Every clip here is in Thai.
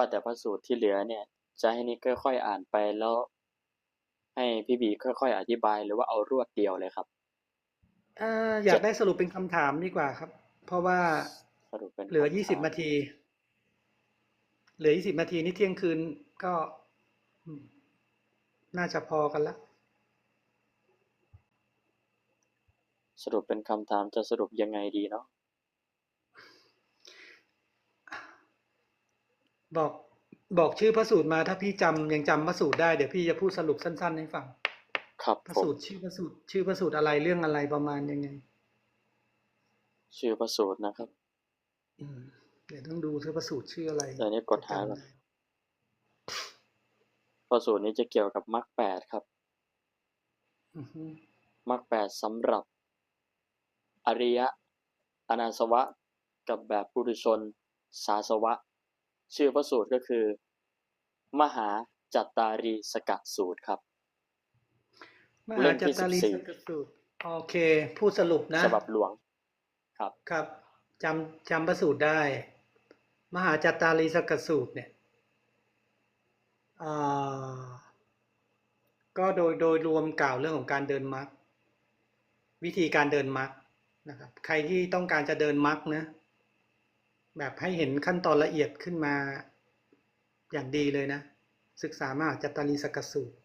ว่าแต่พระสูตรที่เหลือเนี่ย จะให้นิกค่อยๆอ่านไปแล้ว ให้พี่บีค่อยๆอธิบายหรือว่าเอารวดเดียวเลยครับอ่าอยากได้สรุปเป็นคำถามดีกว่าครับ เพราะว่าสรุปเป็นเหลือคำถามยี่สิบนาที เหลือยี่สิบนาทีนี่เที่ยงคืนก็อืมน่าจะพอกันละ สรุปเป็นคำถามจะสรุปยังไงดีเนาะ บอกบอกชื่อพระสูตรมาถ้าพี่จำยังจำพระสูตรได้เดี๋ยวพี่จะพูดสรุปสั้น ๆ ให้ฟัง ครับพระผมสูตรชื่อพระสูตรชื่อพระสูตรอะไรเรื่องอะไรประมาณยังไง ชื่อพระสูตรนะครับอืมเดี๋ยวต้องดูเธอพระสูตรชื่ออะไรเดี๋ยวนี้กดหาก่อนจำได้พระสูตรนี้จะเกี่ยวกับมรรคแปดครับอือฮึมรรคแปดสำหรับ อริยะอนาสวะ กับแบบปุถุชน สาสวะ ชื่อพระสูตรก็คือ มหาจัตตารีสกะสูตรครับมเล่หามจัที่ตตารี14สกสูตร โอเคพูดสรุปนะฉบับหลวง ครับ ครับจำจำพระสูตรได้ มหาจัตตารีสกสูตรเนี่ยอ่าก็โดยโดยรวมกล่าวเรื่องของการเดินมรรควิธีการเดินมรรคนะครับ ใครที่ต้องการจะเดินมรรคนะ แบบให้เห็นขั้นตอนละเอียดขึ้นมาอย่างดีเลยนะ ศึกษามหาจัตตารีสกสูตร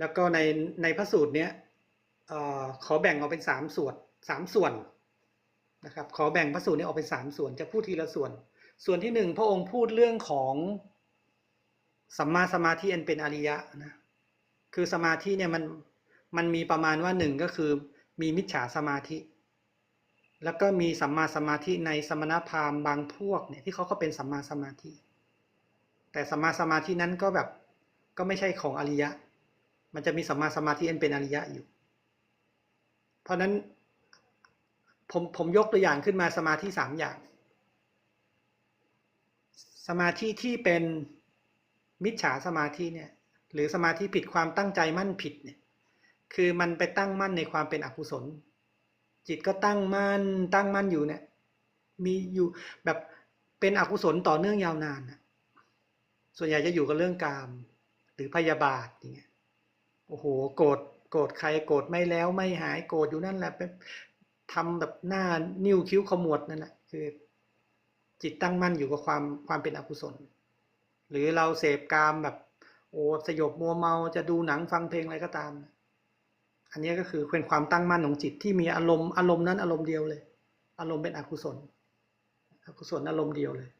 แล้วก็ในในพระสูตรเนี้ยออขอแบ่งออกเป็นสามส่วนสามส่วนนะครับขอแบ่งพระสูตรนี้ออกเป็นสามส่วนจะพูดทีละส่วน ส่วนที่หนึ่งพระองค์พูดเรื่องของสัมมาสมาธิอันเป็นอริยะนะคือสมาธิเนี่ยมันมันมีประมาณว่าหนึ่งก็คือมีมิจฉาสมาธิ แล้วก็มีสัมมาสมาธิในสมณพราหมณ์บางพวกเนี่ยที่เขาก็เป็นสัมมาสมาธิ แต่สัมมาสมาธินั้นก็แบบก็ไม่ใช่ของอริยะ มันจะมีสัมมาสมาธิอันเป็นอริยะอยู่ เพราะฉะนั้นผมผมยกตัวอย่างขึ้นมาสมาธิสามอย่าง สมาธิที่เป็นมิจฉาสมาธิเนี่ยหรือสมาธิผิดความตั้งใจมั่นผิดเนี่ยคือมันไปตั้งมั่นในความเป็นอกุศล จิตก็ตั้งมั่นตั้งมั่นอยู่เนี่ย มีอยู่แบบเป็นอกุศลต่อเนื่องยาวนานนะส่วนใหญ่จะอยู่กับเรื่องกาม หรือพยาบาทอย่างเงี้ยโอ้โหโกรธโกรธใครโกรธไม่แล้วไม่หายโกรธอยู่นั่นแหละไปทำแบบหน้านิ้วคิ้วขมวดนั่นแหละคือ จิตตั้งมั่นอยู่กับความความเป็นอกุศล หรือเราเสพกามแบบ โอ้สยบมัวเมาจะดูหนังฟังเพลงอะไรก็ตาม อันนี้ก็คือเป็นความตั้งมั่นของจิตที่มีอารมณ์อารมณ์นั้นอารมณ์เดียวเลย อารมณ์เป็นอกุศล อกุศลอารมณ์เดียวเลย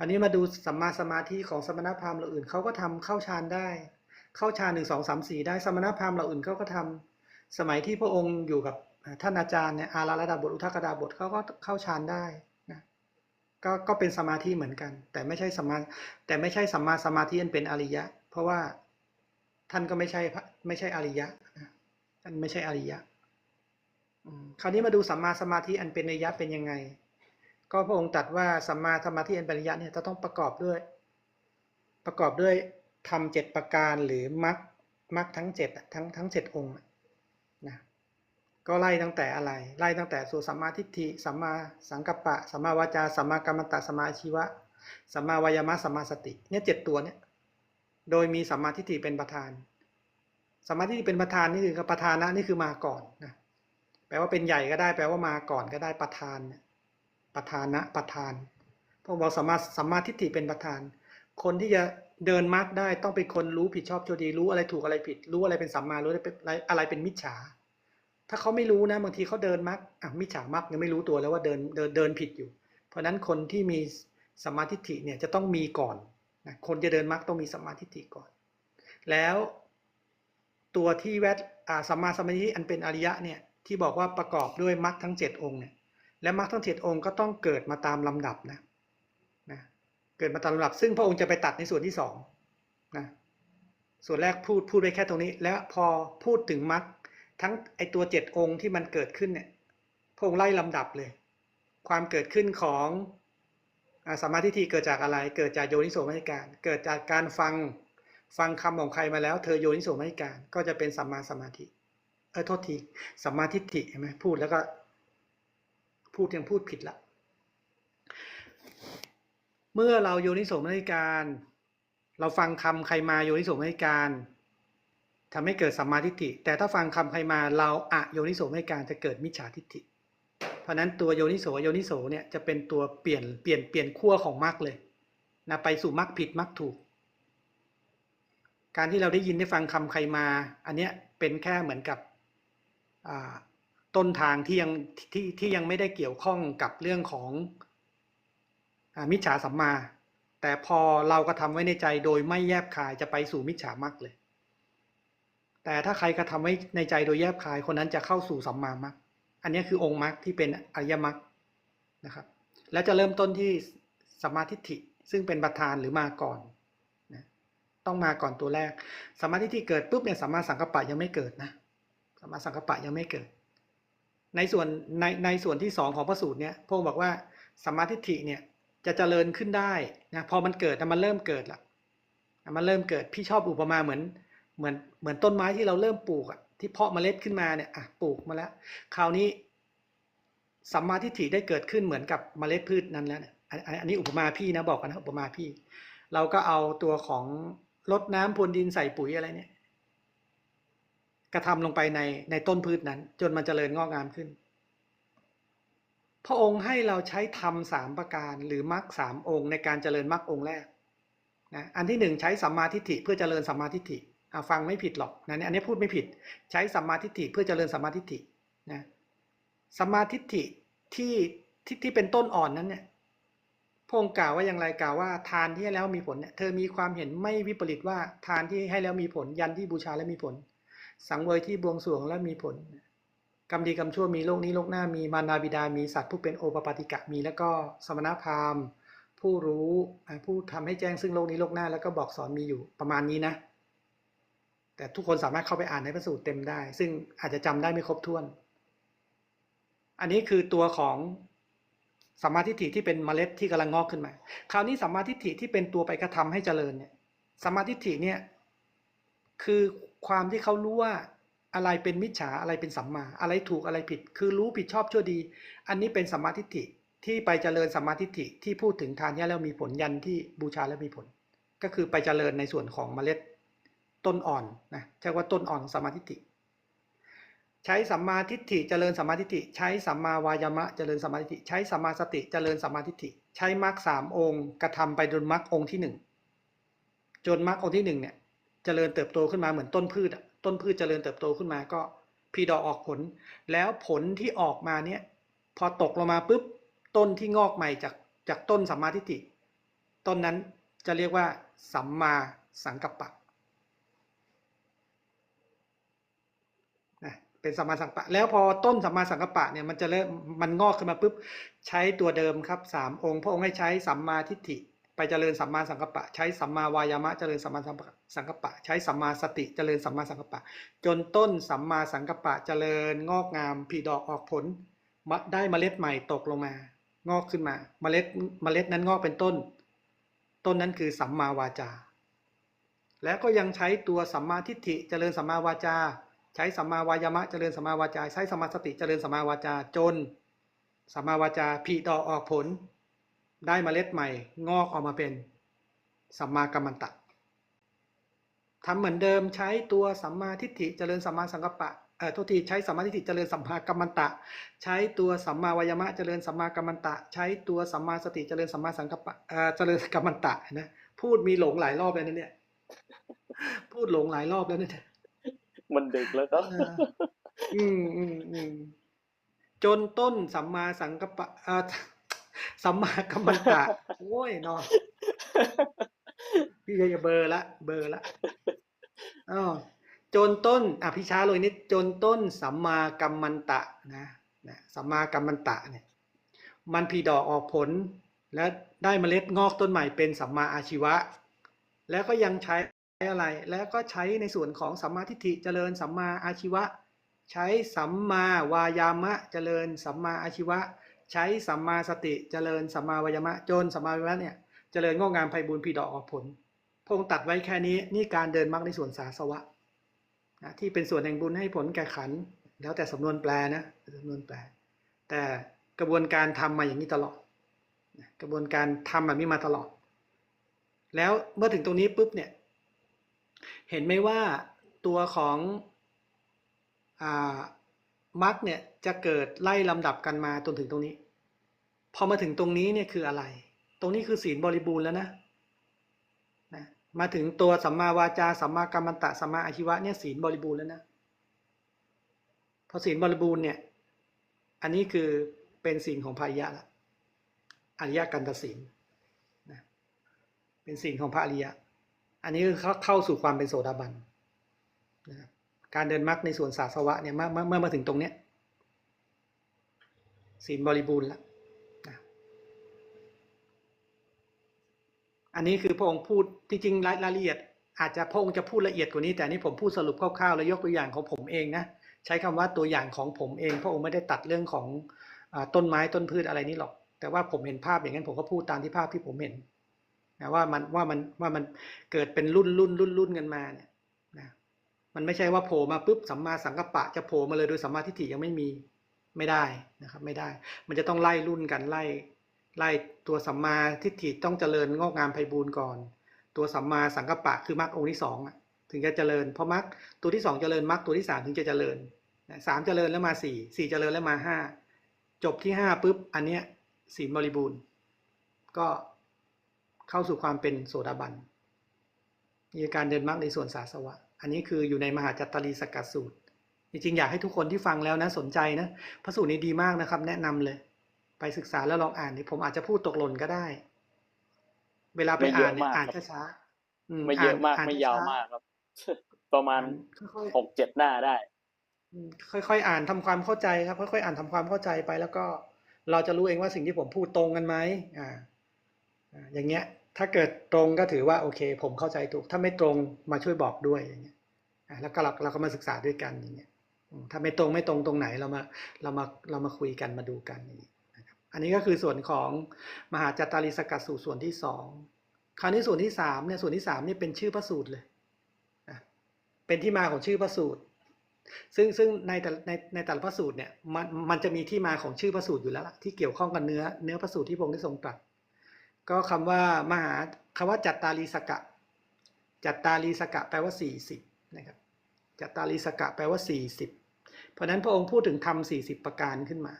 อันนี้มาดูสัมมาสมาธิของสมณพราหมณ์เราอื่นเขาก็ทำเข้าฌานได้ เข้าฌานหนึ่งสองสามสี่ได้สมณพราหมณ์เราอื่นเขาก็ทำสมัยที่พระองค์อยู่กับท่านอาจารย์เนี่ยอาราลดาบทอุทกดาบทเขาก็เข้าฌานได้นะก็ก็เป็นสมาธิเหมือนกัน แต่ไม่ใช่สมาแต่ไม่ใช่สัมมาสมาธิอันเป็นอริยะ เพราะว่า ท่านก็ไม่ใช่ไม่ใช่อริยะท่านไม่ใช่อริยะคราวนี้มาดูสัมมาสมาธิอันเป็นอริยะเป็นยังไง ก็พระองค์ตรัสว่าสัมมาสมาธิอันเป็นอริยะเนี่ยจะต้องประกอบด้วย ประกอบด้วยธรรมเจ็ดประการหรือมรรคมรรคทั้งเจ็ดทั้งทั้งเจ็ดองค์นะก็ไล่ตั้งแต่อะไร ไล่ตั้งแต่สู่สัมมาทิฏฐิสัมมาสังกัปปะสัมมาวาจาสัมมากัมมันตะสัมมาอาชีวะสัมมาวายามะสัมมาสติเนี่ยเจ็ดตัวเนี่ย โดยมีสัมมาทิฏฐิเป็นประธาน สัมมาทิฏฐิเป็นประธานนี่คือประธานะนี่คือมาก่อนนะ แปลว่าเป็นใหญ่ก็ได้ แปลว่ามาก่อนก็ได้ประธาน ประธานะประธานพระบอกสัมมาสัมมาทิฏฐิเป็นประธาน คนที่จะเดินมรรคได้ต้องเป็นคนรู้ผิดชอบชั่วดีรู้อะไรถูกอะไรผิด รู้อะไรเป็นสัมมารู้อะไรเป็นอะไรเป็นมิจฉา ถ้าเขาไม่รู้นะบางทีเขาเดินมรรคมิจฉามรรคยังไม่รู้ตัวแล้วว่าเดินเดินเดินผิดอยู่ เพราะฉะนั้นคนที่มีสัมมาทิฏฐิเนี่ยจะต้องมีก่อน นะคนจะเดินมรรคต้องมีสัมมาทิฏฐิก่อน แล้วตัวที่แวดอ่าสัมมาสมาธิอันเป็นอริยะเนี่ยที่บอกว่าประกอบด้วยมรรคทั้งเจ็ดองค์เนี่ยและมรรคทั้งเจ็ดองค์ก็ต้องเกิดมาตามลำดับนะนะเกิดมาตามลำดับ ซึ่งพระองค์จะไปตัดในส่วนที่สองนะส่วนแรกพูดพูดไปแค่ตรงนี้ แล้วพอพูดถึงมรรคทั้งไอตัวเจ็ดองค์ที่มันเกิดขึ้นเนี่ยพระองค์ไล่ลำดับเลย ความเกิดขึ้นของ สมมาทิฏฐิเกิดจากอะไร เกิดจากโยนิโสมนสิการ เกิดจากการฟังฟังคำของใครมาแล้ว เธอโยนิโสมนสิการก็จะเป็นสัมมาสมาธิ เออโทษทีสัมมาทิฏฐิเห็นไหมพูดแล้วก็ พูดยังพูดผิดละเมื่อเราโยนิโสมนสิการ เราฟังคำใครมาโยนิโสมนสิการทำให้เกิดสัมมาทิฏฐิแต่ถ้าฟังคำใครมาเราอะโยนิโสมนสิการจะเกิดมิจฉาทิฏฐิ เพราะนั้นตัวโยนิโสโยนิโสเนี่ยจะเป็นตัวเปลี่ยนเปลี่ยนเปลี่ยนขั้วของมรรคเลยนะไปสู่มรรคผิดมรรคถูก การที่เราได้ยินได้ฟังคำใครมา อันเนี้ยเป็นแค่เหมือนกับต้นทางที่ยังที่ที่ยังไม่ได้เกี่ยวข้องกับเรื่องของอมิจฉาสัมมา แต่พอเรากระทำไว้ในใจโดยไม่แยบคายจะไปสู่มิจฉามรรคเลย แต่ถ้าใครกระทำไว้ในใจโดยแยบคายคนนั้นจะเข้าสู่สัมมามรรค อันนี้คือองค์มรรคที่เป็นอริยมรรคนะครับ และจะเริ่มต้นที่สัมมาทิฏฐิซึ่งเป็นประธานหรือมาก่อนนะต้องมาก่อนตัวแรกสัมมาทิฏฐิเกิดปุ๊บเนี่ยสัมมาสังกัปปะยังไม่เกิดนะสัมมาสังกัปปะยังไม่เกิด ในส่วนในในส่วนที่สองของพระสูตรเนี่ยพระองค์บอกว่าสัมมาทิฏฐิเนี่ยจะเจริญขึ้นได้นะพอมันเกิดมันเริ่มเกิดละนะมันเริ่มเกิดพี่ชอบอุปมาเหมือนเหมือนเหมือนต้นไม้ที่เราเริ่มปลูกอะ ที่เพาะเมล็ดขึ้นมาเนี่ยอะปลูกมาแล้ว คราวนี้สัมมาทิฏฐิได้เกิดขึ้นเหมือนกับเมล็ดพืชนั้นแล้วเนี่ยอันนี้อุปมาพี่นะบอกกันนะอุปมาพี่ เราก็เอาตัวของรดน้ำพรวนดินใส่ปุ๋ยอะไรเนี่ย กระทำลงไปในในต้นพืชนั้น จนมันเจริญงอกงามขึ้น พระองค์ให้เราใช้ธรรมสามประการหรือมรรคสามองค์ในการเจริญมรรคองค์แรกนะอันที่หนึ่งใช้สัมมาทิฏฐิเพื่อเจริญสัมมาทิฏฐิ ฟังไม่ผิดหรอกนะเนี่ยอันนี้พูดไม่ผิด ใช้สัมมาทิฏฐิเพื่อเจริญสัมมาทิฏฐินะสัมมาทิฏฐิที่ที่ที่เป็นต้นอ่อนนั้นเนี่ยพงกล่าวว่าอย่างไรกล่าวว่าทานที่ให้แล้วมีผลเนี่ยเธอมีความเห็นไม่วิปริตว่าทานที่ให้แล้วมีผล ยันที่บูชาแล้วมีผล สังเวยที่บวงสรวงแล้วมีผลกรรมดีกรรมชั่วมีโลกนี้โลกหน้ามีมารดาบิดามีสัตว์ผู้เป็นโอปปาติกะมี แล้วก็สมณพราหมณ์ ผู้รู้ผู้ทำให้แจ้งซึ่งโลกนี้โลกหน้าแล้วก็บอกสอนมีอยู่ประมาณนี้นะ แต่ทุกคนสามารถเข้าไปอ่านในพระสูตรเต็มได้ ซึ่งอาจจะจำได้ไม่ครบถ้วน อันนี้คือตัวของสัมมาทิฏฐิที่เป็นเมล็ดที่กำลังงอกขึ้นมา คราวนี้สัมมาทิฏฐิที่เป็นตัวไปกระทำให้เจริญเนี่ยสัมมาทิฏฐิเนี่ยคือความที่เขารู้ว่าอะไรเป็นมิจฉาอะไรเป็นสัมมา อะไรถูกอะไรผิด คือรู้ผิดชอบชั่วดี อันนี้เป็นสัมมาทิฏฐิที่ไปเจริญสัมมาทิฏฐิที่พูดถึงทานนี้แล้วมีผลยันที่บูชาแล้วมีผล ก็คือไปเจริญในส่วนของเมล็ด ต้นอ่อนนะใช้ว่าต้นอ่อนสัมมาทิฏฐิใช้สัมมาทิฏฐิเจริญสัมมาทิฏฐิใช้สัมมาวายามะเจริญสัมมาทิฏฐิใช้สัมมาสติเจริญสัมมาทิฏฐิใช้มรรคสามองค์กระทำไปจนมรรคองค์ที่หนึ่งจนมรรคองค์ที่หนึ่งเนี่ยเจริญเติบโตขึ้นมาเหมือนต้นพืชอะต้นพืชเจริญเติบโตขึ้นมาก็พีดอกออกผล แล้วผลที่ออกมาเนี่ยพอตกลงมาปุ๊บต้นที่งอกใหม่จากจากต้นสัมมาทิฏฐิต้นนั้นจะเรียกว่าสัมมาสังกัปปะนะ เป็นสัมมาสังกปะ แล้วพอต้นสัมมาสังกปะเนี่ยมันจะเริ่มมันงอกขึ้นมาปุ๊บใช้ตัวเดิมครับสามองค์ พระองค์ให้ใช้สัมมาทิฏฐิไปเจริญสัมมาสังกปะ ใช้สัมมาวายามะเจริญสัมมาสังกปะ ใช้สัมมาสติเจริญสัมมาสังกปะ จนต้นสัมมาสังกปะเจริญงอกงามผลิดอกออกผลมะได้เมล็ดใหม่ตกลงมา งอกขึ้นมา เมล็ดเมล็ดนั้นงอกเป็นต้น ต้นนั้นคือสัมมาวาจา แล้วก็ยังใช้ตัวสัมมาทิฏฐิเจริญสัมมาวาจา ใช้สัมมาวายามะเจริญสัมมาวาจา ใช้สัมมาสติเจริญสัมมาวาจาจนสัมมาวาจาผลิดอกออกผล ได้เมล็ดใหม่ งอกออกมาเป็นสัมมากัมมันตะทำเหมือนเดิมใช้ตัวสัมมาทิฏฐิเจริญสัมมาสังกัปปะเอ่อโทษทีใช้สัมมาทิฏฐิเจริญสัมมากัมมันตะ ใช้ตัวสัมมาวายามะเจริญสัมมากัมมันตะ ใช้ตัวสัมมาสติเจริญสัมมาสังกัปปะเอ่อเจริญกัมมันตะนะพูดมีหลงหลายรอบแล้วนะเนี่ยพูดหลงหลายรอบแล้วนะเนี่ย มันดึกแล้วครับเอออืมอืมอืมจนต้นสัมมาสังกปะอ่อสัมมากัมมันตะโอ้ยนอนพี่จะเบอร์ละ เบอร์ละอ๋อจนต้นอะพี่ช้าเลยนิดจนต้นสัมมากัมมันตะนะนะสัมมากัมมันตะเนี่ย มันพีดอกออกผล และได้เมล็ดงอกต้นใหม่เป็นสัมมาอาชีวะ แล้วก็ยังใช้ อะไร แล้วก็ใช้ในส่วนของสัมมาทิฏฐิเจริญสัมมาอาชีวะ ใช้สัมมาวายามะเจริญสัมมาอาชีวะ ใช้สัมมาสติเจริญสัมมาวายามะจนสัมมาวายามะเนี่ยเจริญงอกงามไพบูลย์พีดอกออกผล พงตัดไว้แค่นี้นี่การเดินมรรคในส่วนสาสวะนะที่เป็นส่วนแห่งบุญให้ผลแก่ขัน แล้วแต่สำนวนแปลนะสำนวนแปล แต่กระบวนการทำมาอย่างนี้ตลอดกระบวนการทำแบบนี้มาตลอด แล้วเมื่อถึงตรงนี้ปุ๊บเนี่ย เห็นไหมว่าตัวของอมรรคเนี่ยจะเกิดไล่ลำดับกันมาจนถึงตรงนี้ พอมาถึงตรงนี้เนี่ยคืออะไร ตรงนี้คือศีลบริบูรณ์แล้วนะนะมาถึงตัวสัมมาวาจาสัมมากัมมันตะสัมมาอาชีวะเนี่ยศีลบริบูรณ์แล้วนะพอศีลบริบูรณ์เนี่ยอันนี้คือเป็นศีลของพระอริยะละอริยกันตศีลนะเป็นศีลของพระอริยะ อันนี้คือเข้าสู่ความเป็นโสดาบันนะการเดินมรรคในส่วนสาสวะเนี่ยเมื่อเมื่อมาถึงตรงเนี้ยศีลบริบูรณ์แล้วนะอันนี้คือพระองค์พูดที่จริงรายละเอียด อาจจะพระองค์จะพูดละเอียดกว่านี้แต่นี้ผมพูดสรุปคร่าวๆ แล้วยกตัวอย่างของผมเองนะใช้คำว่าตัวอย่างของผมเอง พระองค์ไม่ได้ตัดเรื่องของอต้นไม้ต้นพืชอะไรนี่หรอก แต่ว่าผมเห็นภาพอย่างนั้นผมก็พูดตามที่ภาพที่ผมเห็น นะว่ามันว่ามันว่ามันเกิดเป็นรุ่นรุ่นรุ่นรุ่นกันมาเนี่ยนะมันไม่ใช่ว่าโผล่มาปุ๊บสัมมาสังกัปปะจะโผล่มาเลยโดยสัมมาทิฏฐิยังไม่มีไม่ได้นะครับไม่ได้ มันจะต้องไล่รุ่นกันไล่ไล่ตัวสัมมาทิฏฐิต้องเจริญงอกงามไพบูรณ์ก่อน ตัวสัมมาสังกัปปะคือมรรคองค์ที่สองถึงจะเจริญเพราะมรรคตัวที่สองเจริญมรรคตัวที่สามถึงจะเจริญสามเจริญแล้วมาสี่สี่เจริญแล้วมาห้าจบที่ห้าปุ๊บอันเนี้ยศีลบริบูรณ์ก็ เข้าสู่ความเป็นโสดาบันนี่คือการเดินมรรคในส่วนสาสวะ อันนี้คืออยู่ในมหาจัตตารีสกัดสูตร จริงๆ อยากให้ทุกคนที่ฟังแล้วนะสนใจนะพระสูตรนี้ดีมากนะครับ แนะนำเลย ไปศึกษาแล้วลองอ่านดิผมอาจจะพูดตกหล่นก็ได้ เวลาไปไม่เยอ่าอะนเนี่ยมากอ่านครับช้าๆอืไม่เยอะมากนไม่ยาวช้ๆมากครับ ประมาณค่อยๆหกเจ็ดหน้าได้อืมค่อยๆอ่านทำความเข้าใจครับ ค่อยๆอ่านทำความเข้าใจไปแล้วก็ เราจะรู้เองว่าสิ่งที่ผมพูดตรงกันไหมอ่า อย่างเงี้ยถ้าเกิดตรงก็ถือว่าโอเค ผมเข้าใจถูก ถ้าไม่ตรงมาช่วยบอกด้วยอย่างเงี้ยแล้วก็เราเราก็มาศึกษาด้วยกันอย่างเงี้ยถ้าไม่ตรงไม่ตรงตรงไหนเรามาเรามาเรามาคุยกันมาดูกันอย่างนี้นะครับอันนี้ก็คือส่วนของมหาจัตตาริสกัดสูตรส่วนที่สองคราวนี้ส่วนที่สามเนี่ยส่วนที่สามนี่เป็นชื่อพระสูตรเลยเป็นที่มาของชื่อพระสูตร ซึ่งซึ่งในแต่ในในแต่ละพระสูตรเนี่ยมันมันจะมีที่มาของชื่อพระสูตรอยู่แล้วล่ะที่เกี่ยวข้องกับเนื้อเนื้อพระสูตรที่พระองค์ได้ทรงตรัส ก็คำว่ามหาคำว่าจัตตาลีสกะ จัตตาลีสกะแปลว่าสี่สิบนะครับจัตตาลีสกะแปลว่าสี่สิบเพราะนั้นพระองค์พูดถึงธรรมสี่สิบประการขึ้นมา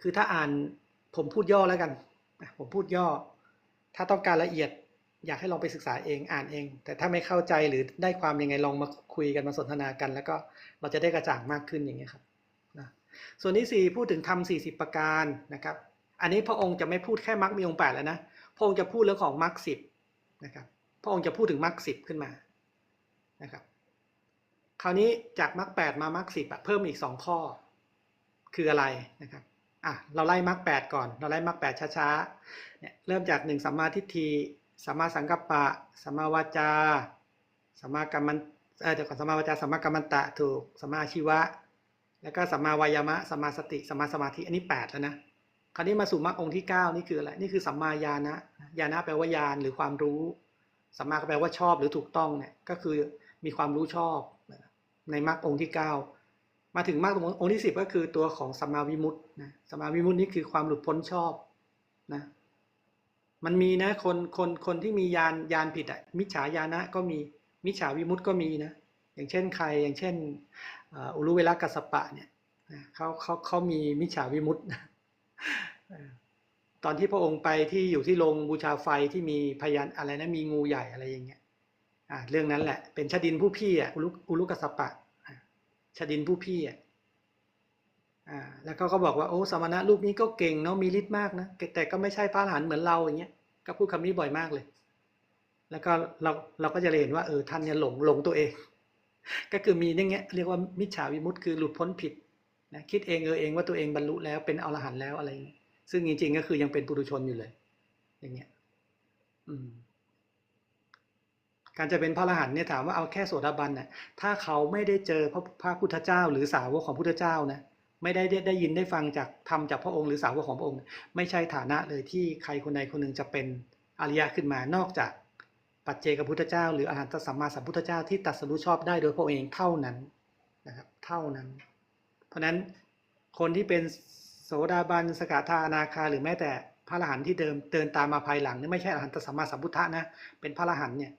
คือถ้าอ่านผมพูดย่อแล้วกันผมพูดย่อ ถ้าต้องการละเอียดอยากให้ลองไปศึกษาเองอ่านเอง แต่ถ้าไม่เข้าใจหรือได้ความยังไงลองมาคุยกันมาสนทนากัน แล้วก็เราจะได้กระจ่างมากขึ้นอย่างเงี้ยครับนะส่วนที่สี่พูดถึงธรรมสี่สิบประการนะครับ อันนี้พระองค์จะไม่พูดแค่มรรคมีองค์แปดแล้วนะพระองค์จะพูดเรื่องของมรรคสิบนะครับ พระองค์จะพูดถึงมรรคสิบขึ้นมานะครับ คราวนี้จากมรรคแปดมามรรคสิบเพิ่มอีกสองข้อ คืออะไรนะครับอะเราไล่มรรคแปดก่อน เราไล่มรรคแปดช้าๆเนี่ยเริ่มจากหนึ่งสัมมาทิฏฐิสัมมาสังกัปปะสัมมาวาจาสัมมากัมมันเออเดี๋ยวก่อนสัมมาวาจาสัมมากัมมันตะถูกสัมมาชีวะ แล้วก็สัมมาวายามะสัมมาสติสัมมาสมาธิอันนี้แปดแล้วนะ คราวนี้มาสู่มรรคองค์ที่เก้านี่คืออะไร นี่คือสัมมาญาณะญาณะแปลว่าญาณหรือความรู้ สัมมาก็แปลว่าชอบหรือถูกต้องเนี่ย ก็คือมีความรู้ชอบ ในมรรคองค์ที่เก้ามาถึงมรรคองค์ที่สิบก็คือตัวของสัมมาวิมุตตินะ สัมมาวิมุตตินี่คือความหลุดพ้นชอบนะ มันมีนะคนคนคนที่มียานยานผิดอะมิจฉาญาณะก็มี มิจฉาวิมุตติก็มีนะ อย่างเช่นใคร อย่างเช่นเอ่ออุรุเวลกัสปะเนี่ยเขาเขาเขามีมิจฉาวิมุตตินะเตอนที่พระองค์ไปที่อยู่ที่โรงบูชาไฟที่มีพยานอะไรนะมีงูใหญ่อะไรอย่างเงี้ยอ่าเรื่องนั้นแหละ เป็นชาดินผู้พี่อะอุลุอุลุกสปะชาดินผู้พี่อะอ่าแล้วก็ก็บอกว่าโอ้สมณะรูปนี้ก็เก่งเนาะมีฤทธิ์มากนะแต่ก็ไม่ใช่พระอรหันต์เหมือนเราอย่างเงี้ยก็พูดคำนี้บ่อยมากเลย แล้วก็เราเราก็จะเห็นว่าเออท่านเนี่ยหลงหลงตัวเอง ก็คือมีอย่างเงี้ยเรียกว่ามิจฉาวิมุตติคือหลุดพ้นผิด นะคิดเองเออเองว่าตัวเองบรรลุแล้วเป็นอรหันต์แล้วอะไรอย่ซึ่งจริงๆก็คือยังเป็นปุถุชนอยู่เลย อย่างเงี้ยการจะเป็นพระอรหันต์เนี่ยถามว่าเอาแค่โสดาบันน่ะถ้าเขาไม่ได้เจอพระพระพุทธเจ้า หรือสาวกของพุทธเจ้านะไม่ได้ได้ได้ยินได้ฟังจากธรรมจากพระองค์หรือสาวกของพระองค์ ไม่ใช่ฐานะเลยที่ใครคนใดคนหนึ่งจะเป็นอริยะขึ้นมานอกจากปัจเจกพุทธเจ้า หรืออรหันตสัมมาสัมพุทธเจ้าที่ตรัสรู้ชอบได้โดยพระองค์เองเท่านั้นนะครับ เท่านั้น เพราะนั้นคนที่เป็นโสดาบันสกทาอนาคาหรือแม้แต่พระอรหันต์ที่เดิมเดินตามมาภายหลังนี่ไม่ใช่อรหันตสัมมาสัมพุทธะนะเป็นพระอรหันต์เนี่ย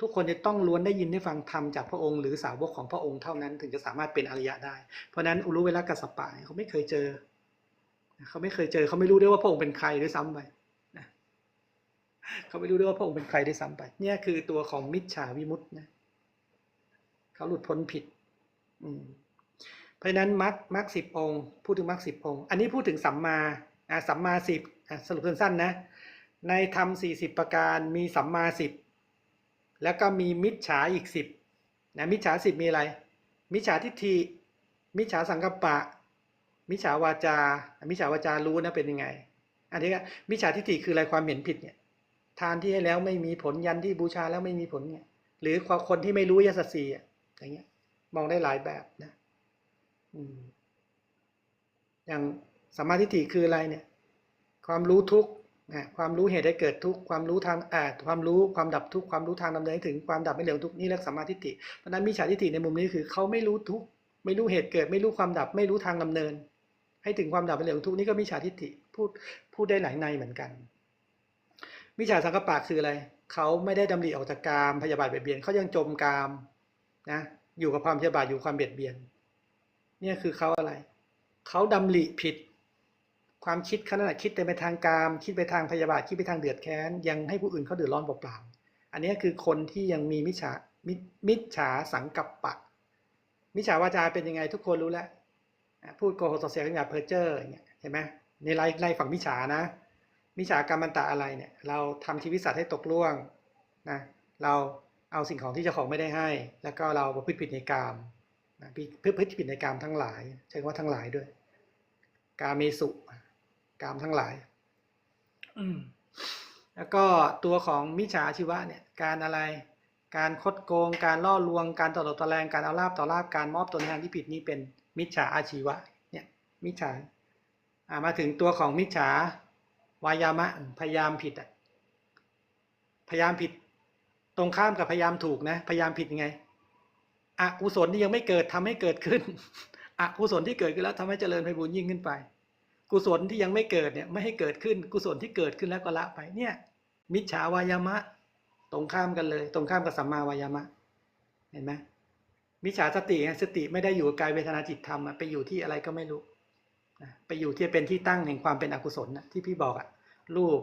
ทุกคนจะต้องล้วนได้ยินได้ฟังธรรมจากพระองค์หรือสาวกของพระองค์เท่านั้นถึงจะสามารถเป็นอริยะได้ เพราะนั้นอุรุเวลกัสสปะเนี่ยเขาไม่เคยเจอเขาไม่เคยเจอเขาไม่รู้ด้วยว่าพระองค์เป็นใครด้วยซ้ำไปเขาไม่รู้ด้วยว่าพระองค์เป็นใครด้วยซ้ำไป เนี่ยคือตัวของมิจฉาวิมุตตินะเขาหลุดพ้นผิด อืม ราะฉะนั้นมรรคมรรคสิบองค์ พูดถึงมรรคสิบองค์ อันนี้พูดถึงสัมมาอ่าสัมมาสิบอะสรุปสั้นๆนะในธรรมสี่สิบประการมีสัมมาสิบแล้วก็มีมิจฉาอีกสิบนะมิจฉาสิบมีอะไร มิจฉาทิฏฐิมิจฉาสังกัปปะ มิจฉาวาจา มิจฉาวาจารู้นะเป็นยังไง อันนี้ก็มิจฉาทิฏฐิคืออะไรความเห็นผิดเนี่ยทานที่ให้แล้วไม่มีผลยันที่บูชาแล้วไม่มีผลเนี่ยหรือคนที่ไม่รู้ยสัสสีอะอย่างเงี้ยมองได้หลายแบบนะ อย่างสัมมาทิฏฐิคืออะไรเนี่ย ความรู้ทุกนะความรู้เหตุให้เกิดทุกความรู้ทางอ่าความรู้ความดับทุกความรู้ทางดำเนินให้ถึงความดับไม่เหลือทุกนี่เรียกสัมมาทิฏฐิเพราะนั้นมิจฉาทิฏฐิในมุมนี้คือเขาไม่รู้ทุกไม่รู้เหตุเกิด ไม่รู้ความดับ ไม่รู้ทางดำเนิน ให้ถึงความดับไม่เหลือทุกนี่ก็มิจฉาทิฏฐิพูดพูดได้หลายในเหมือนกันมิจฉาสังกปปะคืออะไรเขาไม่ได้ดำริออกจากกามพยาบาทเบียดเบียนเขายังจมกามนะอยู่กับความพยาบาทอยู่ความเบียดเบียน เนี่ยคือเขาอะไร เขาดำริผิด ความคิดขนาดคิดไปทางกามคิดไปทางพยาบาทคิดไปทางเดือดแค้น ยังให้ผู้อื่นเขาเดือดร้อนเปล่าๆอันนี้คือคนที่ยังมีมิจฉามิจฉาสังกัปปะ มิจฉาวาจาเป็นยังไงทุกคนรู้แล้วพูดโกหกต่อเสียงหยาบเพอเจอร์อย่างเงี้ยเห็นไหมในไล่ไล่ฝั่งมิจฉานะ มิจฉากรรมันตะอะไรเนี่ย เราทำชีวิตสัตว์ให้ตกล่วงนะเราเอาสิ่งของที่เจ้าของไม่ได้ให้ แล้วก็เราประพฤติผิดในกาม นะพฤติผิดในกามทั้งหลาย ใช้คำว่าทั้งหลายด้วย กาเมสุกามทั้งหลาย อืมแล้วก็ตัวของมิจฉาชีวะเนี่ย การอะไร การคดโกง การล่อลวง การต่อตต่อแรงการเอาลาบต่อลาบการมอบตนในทางที่ผิดนี้เป็นมิจฉาอาชีวะ เนี่ย มิจฉาอ่ามาถึงตัวของมิจฉาวายามะพยายามผิดอะพยายามผิดตรงข้ามกับพยายามถูกนะ พยายามผิดยังไง อกุศลที่ยังไม่เกิดทำให้เกิดขึ้นอกุศลที่เกิดขึ้นแล้วทำให้เจริญไพบูรย์ยิ่งขึ้นไป กุศลที่ยังไม่เกิดเนี่ยไม่ให้เกิดขึ้น กุศลที่เกิดขึ้นแล้วก็ละไปเนี่ย มิจฉาวายามะ ตรงข้ามกันเลย ตรงข้ามกับสัมมาวายามะ เห็นไหมมิจฉาสติสติไม่ได้อยู่กายเวทนาจิตธรรมไปอยู่ที่อะไรก็ไม่รู้ไปอยู่ที่เป็นที่ตั้งแห่งความเป็นอกุศลนะที่พี่บอกอะรูป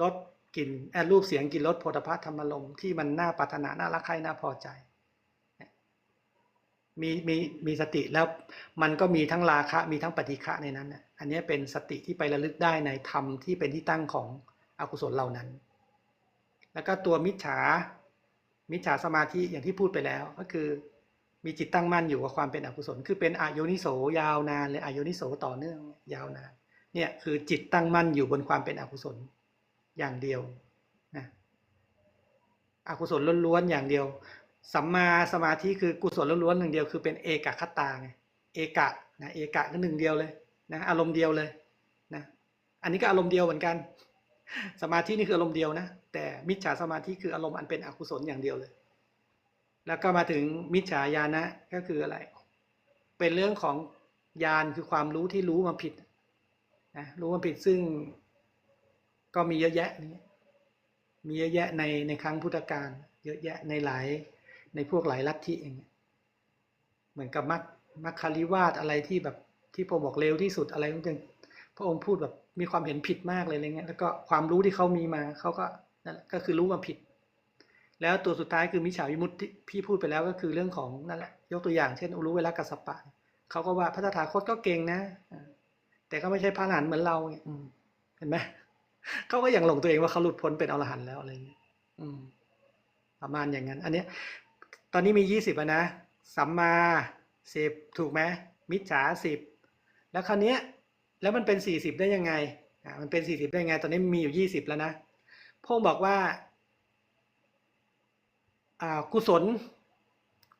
รสกลิ่นแอรูปเสียงกลิ่นรสโผฏฐัพพะธรรมลมที่มันน่าปรารถนาน่ารักใคร่น่าพอใจ มีมีมีสติแล้วมันก็มีทั้งราคะมีทั้งปฏิฆะในนั้นนะอันนี้เป็นสติที่ไประลึกได้ในธรรมที่เป็นที่ตั้งของอกุศลเหล่านั้น แล้วก็ตัวมิจฉามิจฉาสมาธิอย่างที่พูดไปแล้วก็คือ มีจิตตั้งมั่นอยู่กับความเป็นอกุศล คือเป็นอโยนิโสยาวนานเลยอโยนิโสต่อเนื่องยาวนานเนี่ยคือจิตตั้งมั่นอยู่บนความเป็นอกุศลอย่างเดียวนะอกุศลล้วนๆอย่างเดียว สัมมาสมาธิคือกุศลล้วนๆหนึ่งเดียวคือเป็นเอกคตาไงเอกะนะเอกะก็หนึ่งเดียวเลยนะอารมณ์เดียวเลยนะอันนี้ก็อารมณ์เดียวเหมือนกัน สมาธินี่คืออารมณ์เดียวนะแต่มิจฉาสมาธิคืออารมณ์อันเป็นอกุศลอย่างเดียวเลย แล้วก็มาถึงมิจฉาญาณะก็คืออะไร เป็นเรื่องของญาณคือความรู้ที่รู้มาผิดนะรู้มาผิดซึ่งก็มีเยอะแยะนี่มีเยอะแยะในในครั้งพุทธกาลเยอะแยะในหลาย ในพวกหลายลัทธิเองเหมือนกับมัคมัคคาริวาสอะไรที่แบบที่พระบอกเร็วที่สุดอะไรก็เป็นพระองค์พูดแบบมีความเห็นผิดมากเลยอะไรเงี้ยแล้วก็ความรู้ที่เขามีมาเขาก็นั่นแหละก็คือรู้มาผิด แล้วตัวสุดท้ายคือมิจฉาวิมุตติพี่พูดไปแล้วก็คือเรื่องของนั่นแหละยกตัวอย่างเช่นอุรุเวลากัสสปะเขาก็ว่าพระตถาคตก็เก่งนะ แต่ก็ไม่ใช่พระอรหันต์เหมือนเราเห็นไหมเขาก็ยังหลงตัวเองว่าเขาหลุดพ้นเป็นอรหันต์แล้วอะไรเงี้ยอืมประมาณอย่างนั้น อันเนี้ย ตอนนี้มียี่สิบนะ สัมมาสิบถูกไหมมิจฉาสิบแล้วคราวเนี้ยแล้วมันเป็นสี่สิบได้ยังไงอ่ามันเป็นสี่สิบได้ยังไง ตอนนี้มีอยู่ยี่สิบแล้วนะพงบอกว่ากุศล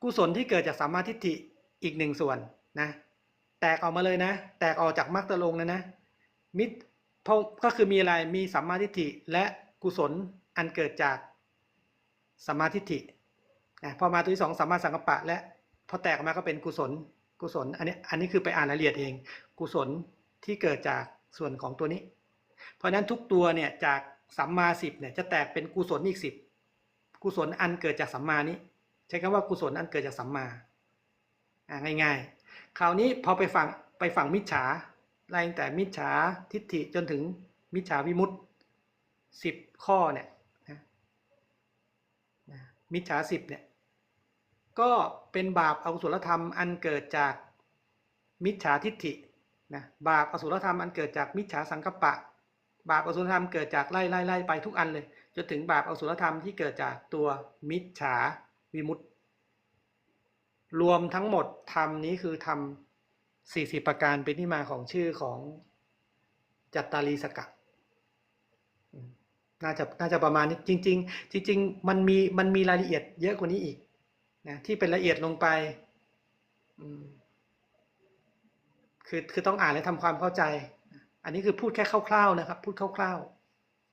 กุศลที่เกิดจากสัมมาทิฏฐิอีกหนึ่งส่วนนะแตกออกมาเลยนะ แตกออกจากมรรคตะลงนะนะมิตรพราะก็คือมีอะไรมีสัมมาทิฏฐิและกุศลอันเกิดจากสัมมาทิฏฐิ นะพอมาตัวที่สองสัมมาสังกัปปะ และพอแตกออกมาก็เป็นกุศลกุศลอันนี้อันนี้คือไปอ่านรายละเอียดเอง กุศลที่เกิดจากส่วนของตัวนี้ เพราะฉะนั้นทุกตัวเนี่ยจากสัมมาสิบเนี่ยจะแตกเป็นกุศลอีกสิบกุศลอันเกิดจากสัมมานี้ใช้คำว่ากุศลอันเกิดจากสัมมาอ่าง่าย ๆ คราวนี้พอไปฝั่งไปฝั่งมิจฉาไล่แต่มิจฉาทิฏฐิจนถึงมิจฉาวิมุตติสิบข้อเนี่ย มิจฉาสิบเนี่ยก็เป็นบาปอกุศลธรรมอันเกิดจากมิจฉาทิฏฐินะบาปอกุศลธรรมอันเกิดจากมิจฉาสังกปะ บาปอกุศลธรรมเกิดจากไล่ไล่ไล่ไปทุกอันเลยจนถึงบาปอกุศลธรรมที่เกิดจากตัวมิจฉาวิมุตติรวมทั้งหมดธรรมนี้คือธรรมสี่สิบประการเป็นที่มาของชื่อของจัตตารีสกัด น่าจะน่าจะประมาณนี้จริง ๆ จริง ๆ มันมีมันมีรายละเอียดเยอะกว่านี้อีกนะที่เป็นละเอียดลงไปคือคือต้องอ่านและทำความเข้าใจ อันนี้คือพูดแค่คร่าวๆนะครับ พูดคร่าว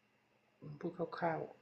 ๆพูดคร่าวๆ